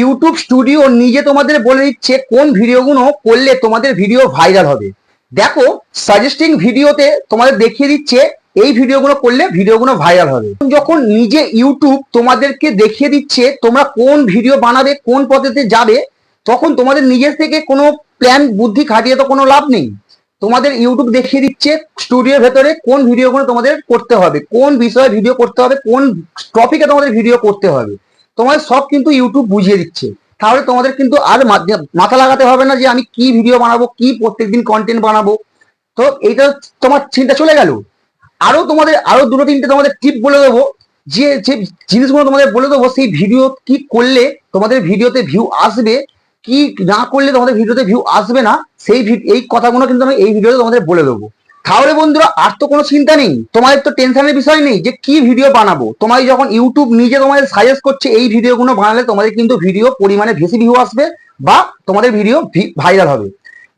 YouTube studio নিজে তোমাদের বলে দিচ্ছে কোন ভিডিওগুলো করলে তোমাদের ভিডিও ভাইরাল হবে। দেখো সাজেস্টিং ভিডিওতে তোমাদের দেখিয়ে দিচ্ছে এই ভিডিওগুলো করলে ভিডিওগুলো ভাইরাল হবে। যখন নিজে ইউটিউব তোমাদেরকে দেখিয়ে দিচ্ছে তোমরা কোন ভিডিও বানাবে, কোন পদ্ধতিতে যাবে, তখন তোমাদের নিজের থেকে কোনো প্ল্যান বুদ্ধি খাটিয়ে তো কোনো লাভ নেই। তোমাদের ইউটিউব দেখিয়ে দিচ্ছে স্টুডিওর ভেতরে কোন ভিডিওগুলো তোমাদের করতে হবে, কোন বিষয়ে ভিডিও করতে হবে, কোন টপিকে তোমাদের ভিডিও করতে হবে। তোমাদের সব কিন্তু ইউটিউব বুঝিয়ে দিচ্ছে। তাহলে তোমাদের কিন্তু আর মাথা লাগাতে হবে না যে আমি কি ভিডিও বানাবো, কি প্রত্যেকদিন কন্টেন্ট বানাবো। তো এইটা তোমার চিন্তা চলে গেল। আরও তোমাদের, আরও দুটো তিনটে তোমাদের টিপ বলে দেবো। যে যে জিনিসগুলো তোমাদের বলে দেবো, সেই ভিডিও কি করলে তোমাদের ভিডিওতে ভিউ আসবে, কি না করলে তোমাদের ভিডিওতে ভিউ আসবে না, সেই এই কথাগুলো কিন্তু আমি এই ভিডিওতে তোমাদের বলে দেবো। তাহলে বন্ধুরা, আর তো কোনো চিন্তা নেই। তোমাদের তো টেনশনের বিষয় নেই যে কি ভিডিও বানাবো। তোমার যখন ইউটিউব নিজে তোমাদের সাজেস্ট করছে, এই ভিডিওগুলো বানালে তোমাদের কিন্তু ভিডিও পরিমাণে বেশি ভিউ আসবে বা তোমাদের ভিডিও ভাইরাল হবে।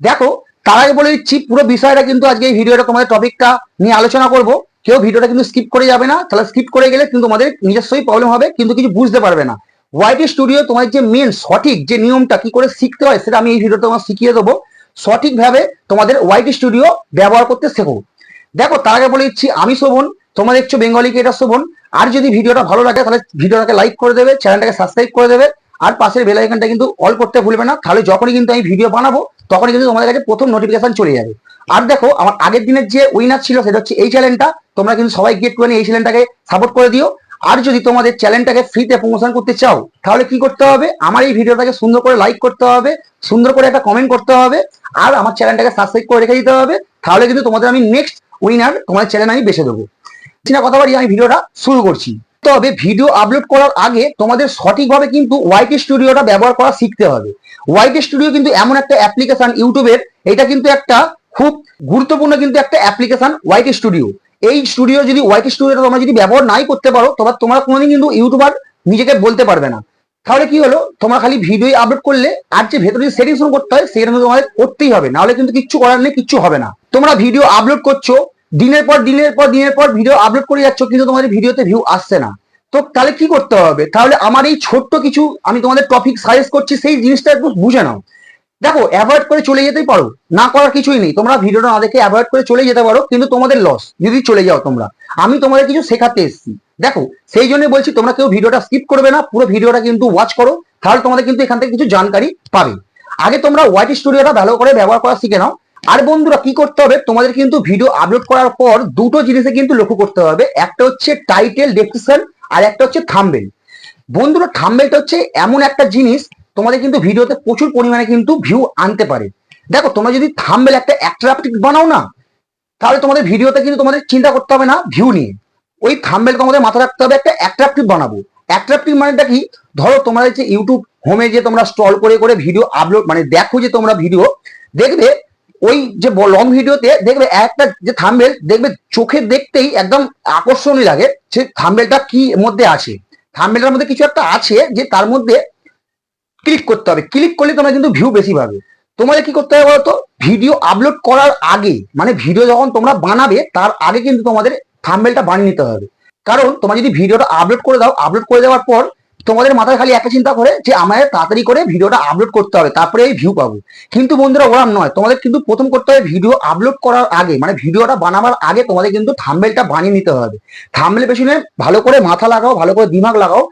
দেখো, তার আগে বলে দিচ্ছি, পুরো বিষয়টা কিন্তু আজকে এই ভিডিওটা তোমাদের টপিকটা নিয়ে আলোচনা করব। কেউ ভিডিওটা কিন্তু স্কিপ করে যাবে না। তাহলে স্কিপ করে গেলে কিন্তু তোমাদের নিজস্বই প্রবলেম হবে, কিন্তু কিছু বুঝতে পারবে না। ওয়াইটি স্টুডিও তোমার যে মেন সঠিক যে নিয়মটা, কি করে শিখতে হয়, সেটা আমি এই ভিডিওতে তোমার শিখিয়ে দেবো। সঠিকভাবে তোমাদের ওয়াইটি স্টুডিও ব্যবহার করতে শেখো। দেখো, তার আগে বলে দিচ্ছি, আমি শোভন, তোমরা দেখছ বেঙ্গলি ক্রিয়েটার শোভন। আর যদি ভিডিওটা ভালো লাগে, তাহলে ভিডিওটাকে লাইক করে দেবে চ্যানেলটাকে সাবস্ক্রাইব করে দেবে। আর পাশের বেল আইকনটা কিন্তু অল করতে ভুলবে না, তাহলে যখনই কিন্তু আমি ভিডিও বানাবো, তখনই কিন্তু তোমাদের কাছে প্রথম নোটিফিকেশন চলে যাবে। আর দেখো, আমার আগের দিনের যে উইনার ছিল, সেটা হচ্ছে এই চ্যানেলটা তোমরা কিন্তু সবাই গেট করে এই চ্যানেলটাকে সাপোর্ট করে দিও। আর যদি তোমাদের চ্যানেলটাকে ফ্রিতে প্রমোশন করতে চাও, তাহলে কি করতে হবে? আমার এই ভিডিওটাকে সুন্দর করে লাইক করতে হবে, সুন্দর করে একটা কমেন্ট করতে হবে, আর আমার চ্যানেলটাকে সাবস্ক্রাইব করে রেখে দিতে হবে, তাহলে কিন্তু তোমাদের আমি নেক্সট উইনার তোমাদের চ্যানেল আমি বেছে দেবো। চিনা কথা বলি আমি ভিডিওটা শুরু করছি। তবে ভিডিও আপলোড করার আগে তোমাদের সঠিকভাবে কিন্তু ওয়াইটি স্টুডিওটা ব্যবহার করা শিখতে হবে। ওয়াইটি স্টুডিও কিন্তু এমন একটা অ্যাপ্লিকেশন ইউটিউবের এটা কিন্তু একটা খুব গুরুত্বপূর্ণ কিন্তু একটা অ্যাপ্লিকেশন ওয়াইটি স্টুডিও এই স্টুডিও যদি ওয়াইটি স্টুডিওটা তোমরা যদি ব্যবহার নাই করতে পারো তবে তোমরা কোনোদিন কিন্তু ইউটিউবার নিজেকে বলতে পারবে না। তাহলে কি হলো? তোমরা খালি ভিডিও আপলোড করলে, আর যে ভেতরে যে সেটিংস করতে হয়, সেটা তোমাদের করতেই হবে। নাহলে কিন্তু কিচ্ছু করার নেই, কিচ্ছু হবে না। তোমরা ভিডিও আপলোড করছ, দিনের পর দিনের পর দিনের পর ভিডিও আপলোড করে যাচ্ছ, কিন্তু তোমাদের ভিডিওতে ভিউ আসছে না। তো তাহলে কি করতে হবে? তাহলে আমার এই ছোট্ট কিছু আমি তোমাদের টপিক সাজেস্ট করছি, সেই জিনিসটা একটু বুঝে নাও। দেখো অ্যাভয়েড করে চলে যেতেই পারো। না করার কিছুই নেই। তোমরা ভিডিওটা না দেখে অ্যাভয়েড করে চলে যেতে পারো, কিন্তু তোমাদের লস যদি চলে যাও তোমরা। আমি তোমাদের কিছু শেখাতে এসেছি। দেখো, সেই জন্য বলছি, তোমরা কেউ ভিডিওটা স্কিপ করবে না, পুরো ভিডিওটা কিন্তু ওয়াচ করো। তাহলে তোমাদের কিন্তু এখান থেকে কিছু জানকারি পাবে। আগে তোমরা ওয়াইটি স্টুডিওটা ভালো করে ব্যবহার করা শিখে নাও। আর বন্ধুরা, কি করতে হবে? তোমাদের কিন্তু ভিডিও আপলোড করার পর দুটো জিনিসে কিন্তু লক্ষ্য করতে হবে। একটা হচ্ছে টাইটেল ডেসক্রিপশন আর একটা হচ্ছে থাম্বেল বন্ধুরা থাম্বেলটা হচ্ছে এমন একটা জিনিস তোমাদের কিন্তু ভিডিওতে প্রচুর পরিমাণে কিন্তু ভিউ আনতে পারে। দেখো, তোমরা যদি থাম্বেল একটা অ্যাট্রাক্টিভ বানাও না, তাহলে তোমাদের ভিডিওতে কিন্তু তোমাদের চিন্তা করতে হবে না ভিউ নিয়ে। ওই থাম্বেল তোমাদের মাথা রাখতে হবে একটা অ্যাট্রাক্টিভ বানাবো। অ্যাট্রাক্টিভ মানেটা কি? ধরো, তোমরা যে ইউটিউব হোমে যে তোমরা স্টল করে করে ভিডিও আপলোড মানে দেখো যে তোমরা ভিডিও দেখবে ওই যে লং ভিডিওতে দেখবে একটা যে থাম্বেল দেখবে চোখে দেখতেই একদম আকর্ষণীয় লাগে সে থাম্বেলটা কি মধ্যে আছে। থাম্বেলটার মধ্যে কিছু একটা আছে যে তার মধ্যে ক্লিক করতে হবে। ক্লিক করলে তোমরা কিন্তু ভিউ বেশি পাবে। তোমাদের কি করতে হবে বলতো? ভিডিও আপলোড করার আগে মানে ভিডিও যখন তোমরা বানাবে, তার আগে কিন্তু তোমাদের থাম্বেলটা বানিয়ে নিতে হবে। কারণ তোমরা যদি ভিডিওটা আপলোড করে দাও আপলোড করে দেওয়ার পর তোমাদের মাথায় খালি একটা চিন্তা করে যে আমাদের তাড়াতাড়ি করে ভিডিওটা আপলোড করতে হবে, তারপরে এই ভিউ পাবো। কিন্তু বন্ধুরা, ওরাম নয়। তোমাদের কিন্তু প্রথম করতে হবে ভিডিও আপলোড করার আগে মানে ভিডিওটা বানাবার আগে তোমাদের কিন্তু থাম্বেলটা বানিয়ে নিতে হবে। থাম্বেল পেছনে ভালো করে মাথা লাগাও, ভালো করে দিমাগ লাগাও,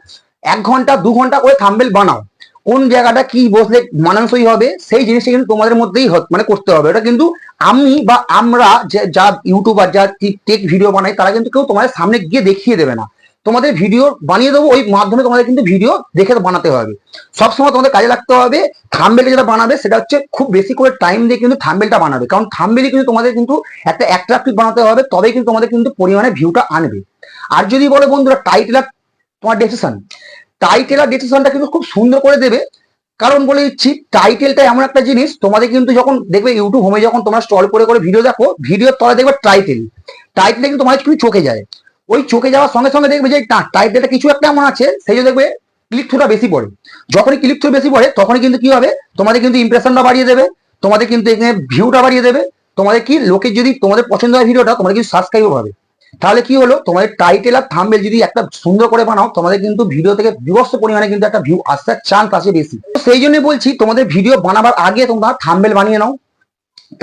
এক ঘণ্টা, দু ঘণ্টা করে থাম্বেল বানাও। কোন জায়গাটা কি বসলে মানানসই হবে, সেই জিনিসটা কিন্তু তোমাদের মধ্যেই মানে করতে হবে। এটা কিন্তু আমি বা আমরা যে- ইউটিউবার যা টেক ভিডিও বানাই, তারা কিন্তু কেউ তোমাদের সামনে গিয়ে দেখিয়ে দেবে না। তোমাদের ভিডিও বানিয়ে দেবো, ওই মাধ্যমে তোমাদের কিন্তু ভিডিও দেখে বানাতে হবে। সবসময় তোমাদের কাজে লাগতে হবে থাম্বেল যেটা বানাবে, সেটা হচ্ছে খুব বেশি করে টাইম দিয়ে কিন্তু থাম্বেলটা বানাবে। কারণ থাম্বেলই কিন্তু তোমাদের কিন্তু একটা অ্যাট্রাক্টিভ বানাতে হবে, তবেই কিন্তু তোমাদের কিন্তু পরিমাণে ভিউটা আনবে। আর যদি বলে বন্ধুরা টাইটেল তোমার ডেসিশন টাইটেল আর ডেসিশনটা কিন্তু খুব সুন্দর করে দেবে। কারণ বলে দিচ্ছি টাইটেলটা এমন একটা জিনিস, তোমাদের কিন্তু যখন দেখবে ইউটিউব হোমে যখন তোমরা স্টল করে করে ভিডিও দেখো ভিডিওর তলে দেখবে টাইটেল টাইটেলটা কিন্তু তোমার কিছু চোখে যায়। ওই চোখে যাওয়ার সঙ্গে সঙ্গে দেখবে যে, না টাইটেলটা কিছু একটা এমন আছে, সেই জন্য দেখবে ক্লিক থ্রুটা বেশি পড়ে। যখনই ক্লিক থ্রু বেশি পড়ে, তখনই কিন্তু কি হবে? তোমাদের কিন্তু ইমপ্রেশনটা বাড়িয়ে দেবে, তোমাদের কিন্তু এখানে ভিউটা বাড়িয়ে দেবে। তোমাদের কি লোকের যদি তোমাদের পছন্দ হয় ভিডিওটা তোমাদের কিন্তু সাবস্ক্রাইবও হবে। তাহলে কি হলো? তোমাদের টাইটেল আর থাম্বেল যদি একটা সুন্দর করে বানাও, তোমাদের কিন্তু ভিডিও থেকে বিভস্ত পরিমাণে কিন্তু একটা ভিউ আসার চান্স আছে বেশি। সেই জন্য বলছি, তোমাদের ভিডিও বানাবার আগে তোমরা থাম্বেল বানিয়ে নাও।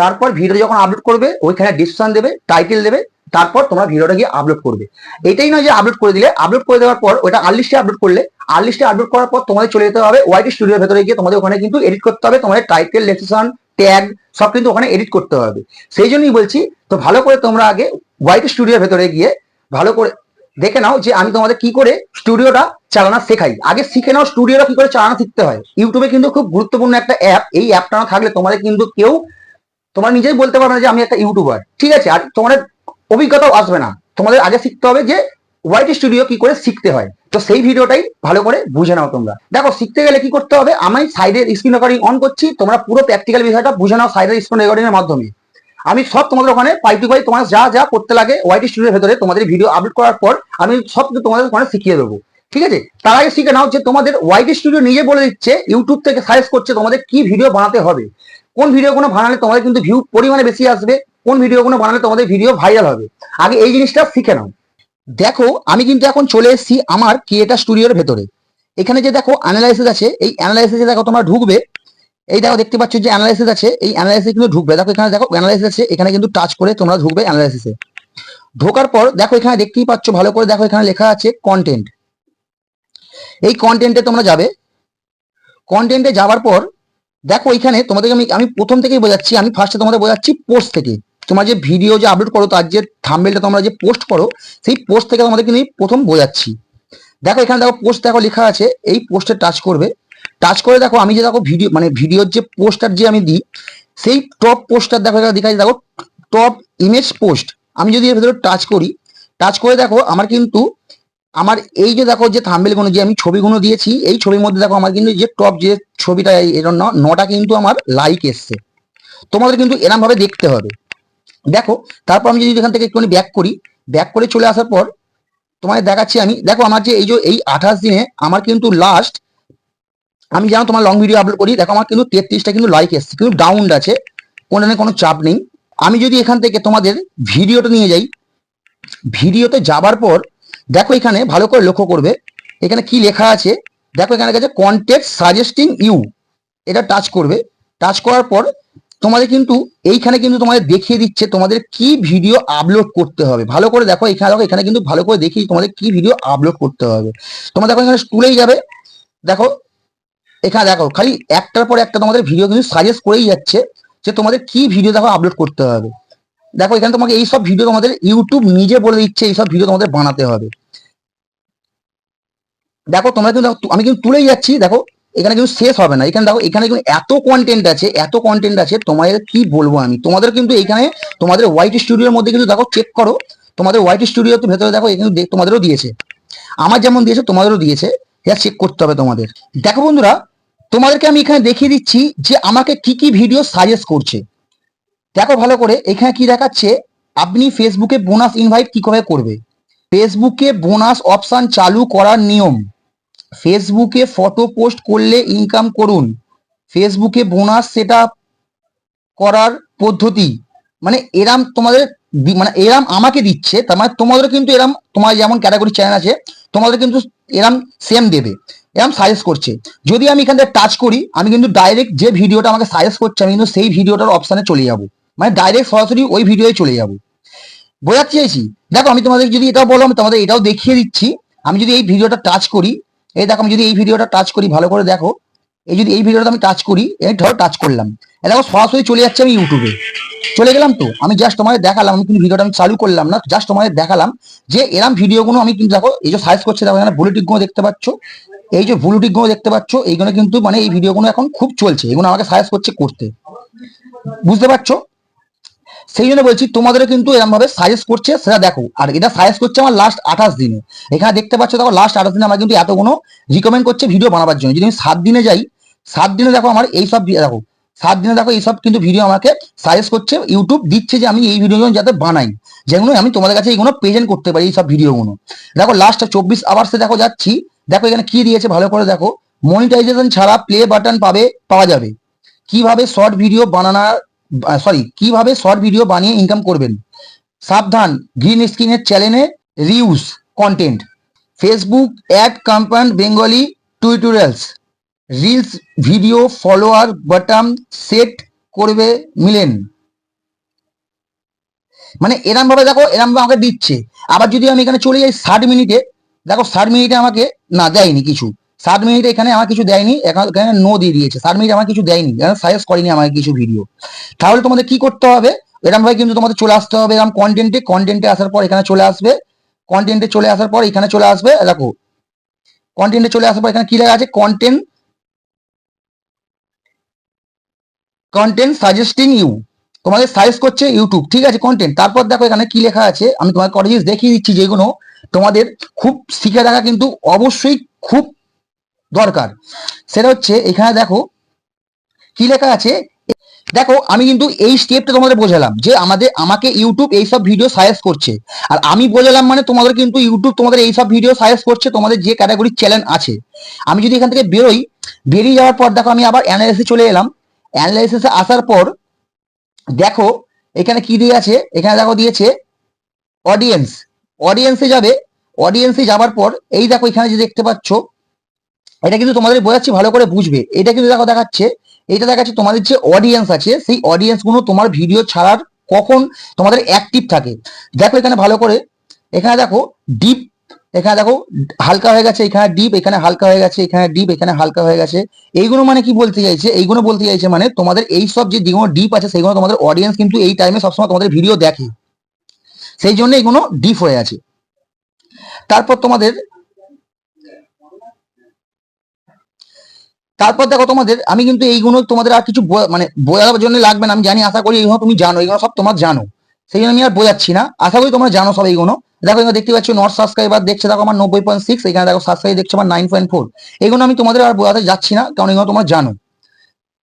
তারপর ভিডিও যখন আপলোড করবে, ওইখানে ডিসক্রিপশন দেবে টাইটেল দেবে, তারপর তোমরা ভিডিওটা গিয়ে আপলোড করবে। এটাই নয় যে আপলোড করে দিলে আপলোড করে দেওয়ার পর ওটা আর্লিস্টে আপলোড করলে আর্লিস্টে আপলোড করার পর তোমাদের চলে যেতে হবে ওয়াইটি স্টুডিওর ভেতরে গিয়ে তোমাদের ওখানে কিন্তু এডিট করতে হবে, তোমাদের টাইটেল লেকশন ট্যাগ সব কিন্তু ওখানে এডিট করতে হবে। সেই জন্যই বলছি, তো ভালো করে তোমরা আগে হোয়াইট স্টুডিওর ভেতরে গিয়ে ভালো করে দেখে নাও যে আমি তোমাদের কি করে স্টুডিওটা চালানো শেখাই। আগে শিখে নাও স্টুডিওটা কি করে চালানো শিখতে হয়। ইউটিউবে কিন্তু খুব গুরুত্বপূর্ণ একটা অ্যাপ এই অ্যাপটা না থাকলে তোমাদের কিন্তু কেউ, তোমার নিজেই বলতে পারবে না যে আমি একটা ইউটিউবার ঠিক আছে, আর তোমাদের অভিজ্ঞতাও আসবে না। তোমাদের আগে শিখতে হবে যে হোয়াইট স্টুডিও কি করে শিখতে হয়। তো সেই ভিডিওটাই ভালো করে বুঝে নাও তোমরা। দেখো, শিখতে গেলে কি করতে হবে? আমি সাইডের স্ক্রিন রেকর্ডিং অন করছি, তোমরা পুরো প্র্যাকটিক্যাল বিষয়টা বুঝে নাও সাইডের স্ক্রিন রেকর্ডিং এর মাধ্যমে। আমি সব তোমাদের ওখানে পাই টু পাই তোমার যা যা করতে লাগে ওয়াইটি স্টুডিওর ভেতরে তোমাদের ভিডিও আপলোড করার পর আমি সব কিছু তোমাদের ওখানে শিখিয়ে দেবো। ঠিক আছে? তার আগে শিখে নাও যে তোমাদের ওয়াইটি স্টুডিও নিজে বলে দিচ্ছে ইউটিউব থেকে সাজেস্ট করছে তোমাদের কি ভিডিও বানাতে হবে। কোন ভিডিওগুলো বানালে তোমাদের কিন্তু ভিউ পরিমাণে বেশি আসবে, কোন ভিডিওগুলো বানালে তোমাদের ভিডিও ভাইরাল হবে। আগে এই জিনিসটা শিখে নাও। দেখো, আমি কিন্তু এখন চলে এসেছি আমার ক্রিয়েটার স্টুডিওর ভেতরে। এখানে যে দেখো অ্যানালাইসিস আছে, এই অ্যানালাইসিসে দেখো তোমরা ঢুকবে। এই দেখো দেখতে পাচ্ছ যে অ্যানালাইসিস আছে, এই অ্যানালাইসিস কিন্তু ঢুকবে। দেখো এখানে দেখো অ্যানালাইসিস আছে, এখানে কিন্তু টাচ করে তোমরা ঢুকবে অ্যানালাইসিসে ঢোকার পর দেখো এখানে দেখতেই পাচ্ছ, ভালো করে দেখো এখানে লেখা আছে কন্টেন্ট এই কন্টেন্টে তোমরা যাবে। কন্টেন্টে যাওয়ার পর দেখো এখানে তোমাদেরকে আমি আমি প্রথম থেকেই বোঝাচ্ছি, আমি ফার্স্টে তোমাদের বোঝাচ্ছি পোস্ট থেকে। তোমার যে ভিডিও যে আপলোড করো, তার যে থাম্বেলটা তোমরা যে পোস্ট করো, সেই পোস্ট থেকে তোমাদের কিন্তু প্রথম বোঝাচ্ছি। দেখো, এখানে দেখো পোস্ট দেখো লেখা আছে, এই পোস্টে টাচ করবে। টাচ করে দেখো, আমি যে দেখো ভিডিও মানে ভিডিওর যে পোস্টার যে আমি দিই, সেই টপ পোস্টার দেখো, এখানে দেখা দেখো টপ ইমেজ পোস্ট আমি যদি এর ভেতরে টাচ করি টাচ করে দেখো, আমার কিন্তু, আমার এই যে দেখো যে থাম্বেলগুলো যে আমি ছবিগুলো দিয়েছি, এই ছবির মধ্যে দেখো আমার কিন্তু যে টপ যে ছবিটা এর নটা কিন্তু আমার লাইক এসছে। তোমাদের কিন্তু এরম ভাবে দেখতে হবে। দেখো, তারপর আমি যদি এখান থেকে একটুখানি ব্যাক করি ব্যাক করে চলে আসার পর তোমাদের দেখাচ্ছি আমি, দেখো আমার যে এই যে এই আঠাশ দিনে আমার কিন্তু লাস্ট আমি যেন তোমার লং ভিডিও আপলোড করি, দেখো আমার কিন্তু তেত্রিশটা কিন্তু লাইক এসছে, কিন্তু ডাউন আছে, কোনো কোনো চাপ নেই। আমি যদি এখান থেকে তোমাদের ভিডিওটা নিয়ে যাই, ভিডিওতে যাবার পর দেখো এখানে ভালো করে লক্ষ্য করবে, এখানে কি লেখা আছে, দেখো এখানে আছে কন্টেক্ট সাজেস্টিং ইউ এটা টাচ করবে টাচ করার পর তোমাদের কিন্তু এইখানে কিন্তু তোমাদের দেখিয়ে দিচ্ছে তোমাদের কি ভিডিও আপলোড করতে হবে। ভালো করে দেখো এখানে দেখো, এখানে কিন্তু ভালো করে দেখি তোমাদের কি ভিডিও আপলোড করতে হবে। তোমরা দেখো এখানে স্কুলেই যাবে, দেখো, এখানে দেখো, খালি একটার পর একটা তোমাদের ভিডিও কিন্তু সাজেস্ট করেই যাচ্ছে যে তোমাদের কি ভিডিও দেখো আপলোড করতে হবে। দেখো, এখানে তোমাকে এই সব ভিডিও তোমাদের ইউটিউব নিজে বলে দিচ্ছে এই সব ভিডিও তোমাদের বানাতে হবে। দেখো, তোমরা কিন্তু, আমি কিন্তু তুলেই যাচ্ছি, দেখো। এখানে কিন্তু শেষ হবে না। এখানে দেখো, এখানে কিন্তু এত কন্টেন্ট আছে, এত কন্টেন্ট আছে, তোমাদের কি বলব আমি? তোমাদের কিন্তু এখানে, তোমাদের হোয়াইট স্টুডিওর মধ্যে কিন্তু দেখো চেক করো, তোমাদের হোয়াইট স্টুডিওর ভেতরে দেখো এখানে তোমাদেরও দিয়েছে। আমার যেমন দিয়েছে, তোমাদেরও দিয়েছে। এটা চেক করতে হবে তোমাদের। দেখো বন্ধুরা, তোমাদেরকে আমি এখানে দেখিয়ে দিচ্ছি যে আমাকে কি কি ভিডিও সাজেস্ট করছে। দেখো ভালো করে, এখানে কি দেখাচ্ছে, আপনি ফেসবুকে বোনাস ইনভাইট কি করে করবে? ফেসবুকে বোনাস অপশান চালু করার নিয়ম। ফেসবুকে ফটো পোস্ট করলে ইনকাম করুন। ফেসবুকে বোনাস সেট করার পদ্ধতি। মানে এরাম তোমাদের মানে এরাম আমাকে দিচ্ছে, তার মানে তোমাদের কিন্তু এরাম তোমার যেমন ক্যাটাগরি চ্যানেল আছে, তোমাদের কিন্তু এরাম সেম দেবে, এরম সাজেস্ট করছে। যদি আমি এখান থেকে টাচ করি, আমি কিন্তু ডাইরেক্ট যে ভিডিওটা আমাকে সাজেস্ট করছে, আমি কিন্তু সেই ভিডিওটার অপশনে চলে যাব। মানে ডাইরেক্ট সরাসরি ওই ভিডিওয়ে চলে যাব। বোঝাতে চাইছি? দেখো, আমি তোমাদের যদি এটাও বলো, আমি তোমাদের এটাও দেখিয়ে দিচ্ছি। আমি যদি এই ভিডিওটা টাচ করি এই দেখো, আমি যদি এই ভিডিওটা টাচ করি, ভালো করে দেখো। এই যদি এই ভিডিওটা আমি টাচ করি, এই ধরো টাচ করলাম। দেখো, সরাসরি চলে যাচ্ছে আমি ইউটিউবে চলে গেলাম তো? আমি জাস্ট তোমাদের দেখালাম, আমি কিন্তু ভিডিওটা আমি চালু করলাম না জাস্ট তোমাদের দেখালাম যে এরম ভিডিওগুলো আমি কিন্তু দেখো, এই যে সাইজ করছে, দেখো, এখানে বুলেটিকগুলো দেখতে পাচ্ছ। এই যে বুলেটিকগুলো দেখতে পাচ্ছ, এইগুলো কিন্তু মানে এই ভিডিওগুলো এখন খুব চলছে, এগুলো আমাকে সাজেস্ট করছে করতে। বুঝতে পারছ? সেই জন্য বলছি, তোমাদেরও কিন্তু এরকম ভাবে সাজেস্ট করছে, সেটা দেখো। আর এটা সাজেস্ট করছে আমার লাস্ট আঠাশ দিনে। এখানে দেখতে পাচ্ছ, দেখো লাস্ট আঠাশ দিনে আমার কিন্তু এতগুলো রিকমেন্ড করছে ভিডিও বানাবার জন্য। যদি আমি সাত দিনে যাই, সাত দিনে দেখো আমার এই সব দেখো, সাত দিনে দেখো এইসব কিন্তু ভিডিও আমাকে সাজেস্ট করছে ইউটিউব দিচ্ছে যে আমি এই ভিডিওগুলো যাতে বানাই, যেগুলো আমি তোমাদের কাছে এইগুলো প্রেজেন্ট করতে পারি এই সব ভিডিওগুলো দেখো লাস্ট চব্বিশ আওয়ার্সে দেখো যাচ্ছি, দেখো এখানে কি দিয়েছে, ভালো করে দেখো। মনিটাইজেশন ছাড়া প্লে বাটন পাবে, পাওয়া যাবে। কীভাবে শর্ট ভিডিও বানানোর সরি কীভাবে শর্ট ভিডিও বানিয়ে ইনকাম করবেন? সাবধান গ্রিন স্ক্রিনের চ্যানেলে reuse content Facebook ad campaign Bengali tutorials reels video follower button set করবে মিলেন। মানে এরম ভাবে দেখো, এরম ভাবে আমাকে দিচ্ছে। আবার যদি আমি এখানে চলে যাই ষাট মিনিটে দেখো ষাট মিনিটে আমাকে না দেয়নি কিছু। ষাট মিনিটে এখানে আমার কিছু দেয়নি, এখানে নো দিয়ে দিয়েছে। ষাট মিনিট আমার কিছু দেয়নি সাজেস্ট করেনি আমাকে কিছু ভিডিও তাহলে তোমাদের কি করতে হবে? এরম ভাবে কিন্তু তোমাদের চলে আসতে হবে এরকম কন্টেন্টে কন্টেন্টে আসার পর এখানে চলে আসবে। কন্টেন্টে চলে আসার পর এখানে চলে আসবে, দেখো। কন্টেন্টে চলে আসার পর এখানে কি লেখা আছে? কন্টেন্ট কন্টেন্ট সাজেস্টিং ইউ তোমাদের সাজেস্ট করছে ইউটিউব ঠিক আছে কন্টেন্ট তারপর দেখো এখানে কি লেখা আছে? আমি কটা জিনিস দেখিয়ে দিচ্ছি যেগুলো তোমাদের খুব শিখে রাখা কিন্তু অবশ্যই খুব দরকার। সেটা হচ্ছে এখানে দেখো, কি লেখা আছে? দেখো, আমি কিন্তু এই স্টেপটা তোমাদের বোঝালাম যে আমাদের, আমাকে ইউটিউব এইসব ভিডিও সাজেস্ট করছে। আর আমি বোঝালাম মানে তোমাদের কিন্তু ইউটিউব তোমাদের এইসব ভিডিও সাজেস্ট করছে, তোমাদের যে ক্যাটাগরির চ্যানেল আছে। আমি যদি এখান থেকে বেরোই, বেরিয়ে যাওয়ার পর দেখো, আমি আবার অ্যানালাইসিসে চলে এলাম। অ্যানালাইসিসে আসার পর, দেখো, এখানে কি দিয়ে আছে? এখানে দেখো দিয়েছে অডিয়েন্স অডিয়েন্সে যাবে। অডিয়েন্সে যাবার পর, এই দেখো এখানে যে দেখতে পাচ্ছ এটা কিন্তু তোমাদের বোঝাচ্ছি, ভালো করে বুঝবে। এটা কিন্তু দেখো দেখাচ্ছে, এটা দেখাচ্ছে তোমাদের যে অডিয়েন্স আছে, সেই অডিয়েন্সগুলো তোমার ভিডিও ছাড়ার কখন তোমাদের অ্যাক্টিভ থাকে। দেখো এখানে ভালো করে, এখানে দেখো ডিপ এখানে দেখো হালকা হয়ে গেছে, এখানে ডিপ এখানে হালকা হয়ে গেছে, এখানে ডিপ এখানে হালকা হয়ে গেছে। এইগুলো মানে কি বলতে চাইছে? এইগুলো বলতে চাইছে মানে তোমাদের এই সব যে যেগুলো ডিপ আছে, সেগুলো তোমাদের অডিয়েন্স কিন্তু এই টাইমে সবসময় তোমাদের ভিডিও দেখে। সেই জন্য এইগুলো ডিপ হয়ে আছে। তারপর তোমাদের তারপর দেখো তোমাদের, আমি কিন্তু এইগুলো তোমাদের আর কিছু মানে বোঝানোর জন্য লাগবে না, আমি জানি, আশা করি এইগুলো তুমি জানো, এইগুলো সব তোমার জানো। সেই জন্য আমি আর বোঝাচ্ছি না, আশা করি তোমরা জানো সব এইগুলো। দেখো এখানে দেখতে পাচ্ছ নট সাবস্ক্রাইবার দেখছে, দেখো আমার নব্বই পয়েন্ট সিক্স এখানে দেখো সাবস্ক্রাইব দেখছে আমার নাইন পয়েন্ট ফোর এগুলো আমি তোমাদের আর বোঝাতে যাচ্ছি না, কারণ এগুলো তোমরা জানো।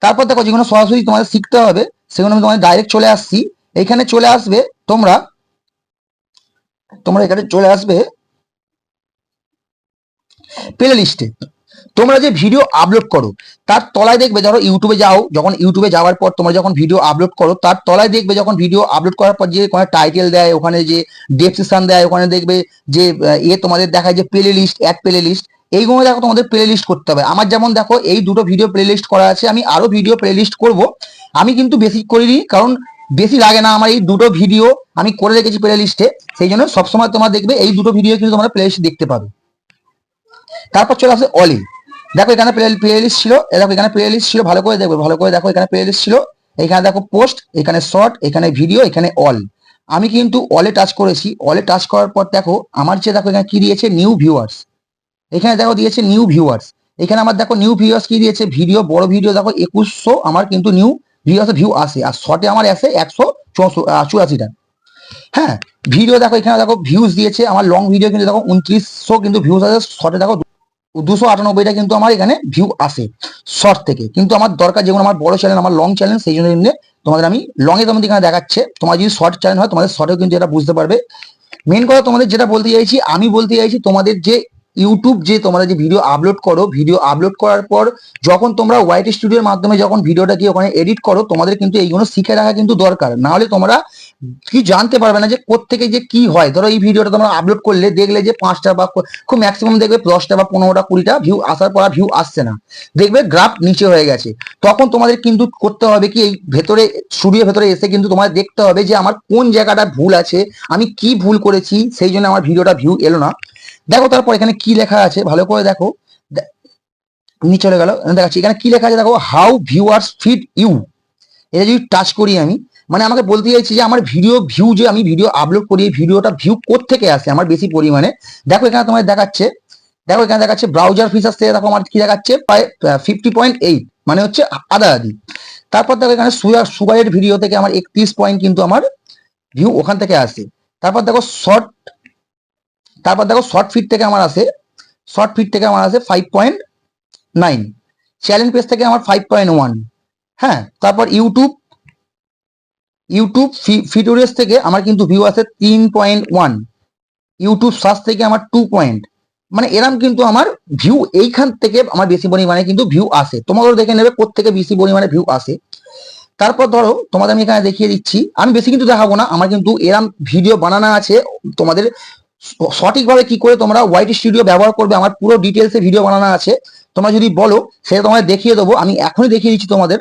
তারপর দেখো যেগুলো সরাসরি তোমাদের শিখতে হবে, সেগুলো আমি তোমাদের ডাইরেক্ট চলে আসছি। এখানে চলে আসবে তোমরা তোমরা এখানে চলে আসবে প্লে লিস্টে তোমরা যে ভিডিও আপলোড করো, তার তলায় দেখবে ধরো ইউটিউবে যাও, যখন ইউটিউবে যাওয়ার পর তোমরা যখন ভিডিও আপলোড করো, তার তলায় দেখবে যখন ভিডিও আপলোড করার পর যে ওখানে টাইটেল দেয়, ওখানে যে ডেসক্রিপশন দেয়, ওখানে দেখবে যে ইয়ে তোমাদের দেখায় যে playlist add playlist এইগুলো দেখো তোমাদের প্লে লিস্ট করতে হবে। আমার যেমন দেখো এই দুটো ভিডিও প্লে লিস্ট করা আছে, আমি আরও ভিডিও প্লে লিস্ট করব। আমি কিন্তু বেশি করিনি, কারণ বেশি লাগে না আমার এই দুটো ভিডিও আমি করে রেখেছি প্লে লিস্টে সেই জন্য সবসময় তোমরা দেখবে এই দুটো ভিডিও কিন্তু তোমরা প্লে লিস্ট দেখতে পাবে। তারপর চলে আসে অলি দেখো এখানে প্লে লিস্ট ছিল দেখো এখানে প্লে লিস্ট ছিল, ভালো করে দেখবে, ভালো করে দেখো এখানে প্লে লিস্ট ছিল। এখানে দেখো পোস্ট এখানে শর্ট এখানে ভিডিও এখানে অল আমি কিন্তু অলে টাচ করেছি অলে টাচ করার পর দেখো, আমার যে দেখো এখানে কি দিয়েছে? নিউ ভিউয়ার্স এখানে দেখো দিয়েছে নিউ ভিউয়ার্স এখানে আমার দেখো নিউ ভিউয়ার্স কি দিয়েছে? ভিডিও বড় ভিডিও দেখো, একুশশো আমার কিন্তু নিউ ভিউয়ার্স ভিউ আসে। আর শর্টে আমার আসে একশো চুরাশিটা। হ্যাঁ ভিডিও দেখো এখানে দেখো ভিউজ দিয়েছে, আমার লং ভিডিও কিন্তু দেখো উনত্রিশশো কিন্তু ভিউজ আছে শর্টে দেখো দুশো আটানব্বইটা কিন্তু আমার এখানে ভিউ আসে শর্ট থেকে। কিন্তু আমার দরকার যেগুলো আমার বড় চ্যানেল আমার লং চ্যানেল সেই জন্য তোমাদের আমি লংয়ে তোমাদের এখানে দেখাচ্ছে। তোমার যদি শর্ট চ্যানেল হয়, তোমাদের শর্টেও কিন্তু এটা বুঝতে পারবে। মেন কথা তোমাদের যেটা বলতে চাইছি, আমি বলতে চাইছি তোমাদের যে ইউটিউব যে তোমরা যে ভিডিও আপলোড করো ভিডিও আপলোড করার পর যখন তোমরা ওয়াইটি স্টুডিওর মাধ্যমে যখন ভিডিওটা গিয়ে ওখানে এডিট করো, তোমাদের কিন্তু এইগুলো শিখে রাখা কিন্তু দরকার। না হলে তোমরা কি জানতে পারবে না যে কোত্থেকে যে কি হয়। ধরো এই ভিডিওটা তোমরা আপলোড করলে দেখলে যে পাঁচটা বা খুব ম্যাক্সিমাম দেখবে দশটা বা পনেরোটা, কুড়িটা ভিউ আসার পর ভিউ আসছে না। দেখবে গ্রাফ নিচে হয়ে গেছে। তখন তোমাদের কিন্তু করতে হবে কি, এই ভেতরে স্টুডিও ভেতরে এসে কিন্তু তোমাদের দেখতে হবে যে আমার কোন জায়গাটা ভুল আছে, আমি কি ভুল করেছি, সেই জন্য আমার ভিডিওটা ভিউ এলো না। দেখো তারপর এখানে কি লেখা আছে? ভালো করে দেখো। নিচে চলে গেল। দেখাচ্ছি। এখানে কি লেখা আছে? দেখো হাউ ভিউয়ার্স ফিড ইউ এটা যদি টাচ করি আমি মানে আমাকে বলতে চাইছি যে আমার ভিডিও ভিউ যে আমি ভিডিও আপলোড করি ভিডিওটা ভিউ থেকে আসে আমার বেশি পরিমাণে? দেখো এখানে তোমার দেখাচ্ছে। দেখো এখানে দেখাচ্ছে ব্রাউজার ফিচার্স থেকে দেখো আমার কি দেখাচ্ছে? প্রায় ফিফটি পয়েন্ট এইট মানে হচ্ছে আদা আদি তারপর দেখো এখানে সুগার সুগারের ভিডিও থেকে আমার একত্রিশ পয়েন্ট কিন্তু আমার ভিউ ওখান থেকে আসে। তারপর দেখো শর্ট তারপর দেখো শর্ট ফিট থেকে আমার আসে শর্ট ফিট থেকে আমার আছে five point nine challenge page থেকে আমার ফাইভ পয়েন্ট ওয়ান হ্যাঁ তারপর ইউটিউব ইউটিউব ফিটোরিয়াস থেকে আমার কিন্তু ভিউ আছে তিন পয়েন্ট ওয়ান ইউটিউব সার্চ থেকে আমার টু পয়েন্ট মানে এরম কিন্তু আমার ভিউ এইখান থেকে আমার বেশি পরিমাণে কিন্তু ভিউ আসে। তোমাদেরও দেখে নেবে থেকে বেশি পরিমাণে ভিউ আসে। তারপর ধরো, তোমাদের আমি এখানে দেখিয়ে দিচ্ছি, আমি বেশি কিন্তু দেখাবো না, আমার কিন্তু এরম ভিডিও বানানো আছে তোমাদের সঠিকভাবে কি করে তোমরা হোয়াইট স্টুডিও ব্যবহার করবে, আমার পুরো ডিটেলসে ভিডিও বানানো আছে। তোমরা যদি বলো, সেটা তোমাদের দেখিয়ে দেবো। আমি এখনই দেখিয়ে দিচ্ছি তোমাদের।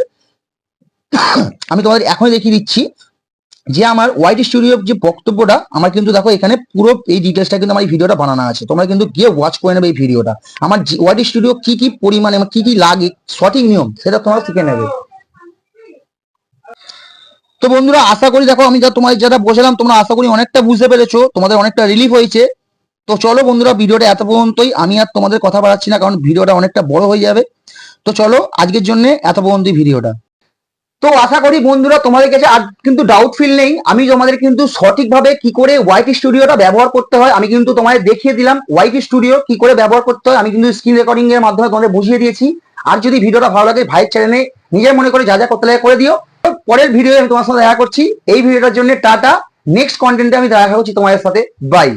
আমি তোমাদের এখনই দেখিয়ে দিচ্ছি যে আমার হোয়াইট স্টুডিওর যে বক্তব্যটা, আমার কিন্তু দেখো এখানে পুরো এই ডিটেলসটা কিন্তু আমার এই ভিডিওটা বানানো আছে। তোমরা কিন্তু গিয়ে ওয়াচ করে নেবে এই ভিডিওটা আমার হোয়াইট স্টুডিও কি কি পরিমাণে, কি কি লাগে, সঠিক নিয়ম, সেটা তোমরা শিখে নেবে। তো বন্ধুরা, আশা করি দেখো আমি যা তোমাদের যেটা বোঝালাম, তোমরা আশা করি অনেকটা বুঝতে পেরেছ, তোমাদের অনেকটা রিলিফ হয়েছে। তো চলো বন্ধুরা, ভিডিওটা এত পর্যন্তই, আমি আর তোমাদের কথা বাড়াচ্ছি না, কারণ ভিডিওটা অনেকটা বড় হয়ে যাবে। তো চলো, আজকের জন্য এত পর্যন্তই ভিডিওটা। তো আশা করি বন্ধুরা, তোমাদের কাছে আর কিন্তু ডাউট ফিল নেই, আমি তোমাদের কিন্তু সঠিকভাবে কি করে হোয়াইট স্টুডিওটা ব্যবহার করতে হয়, আমি কিন্তু তোমাদের দেখিয়ে দিলাম হোয়াইট স্টুডিও কি করে ব্যবহার করতে হয়, আমি কিন্তু স্ক্রিন রেকর্ডিং এর মাধ্যমে তোমাদের বুঝিয়ে দিয়েছি। আর যদি ভিডিওটা ভালো লাগে ভাইয়ের চ্যানেলে নিজের মনে করে যা যা করতে লাগে করে দিও। পরের ভিডিও আমি তোমার সাথে দেখা করছি। এই ভিডিওটার জন্য টাটা। নেক্সট কন্টেন্টে আমি দেখা করছি তোমাদের সাথে। বাই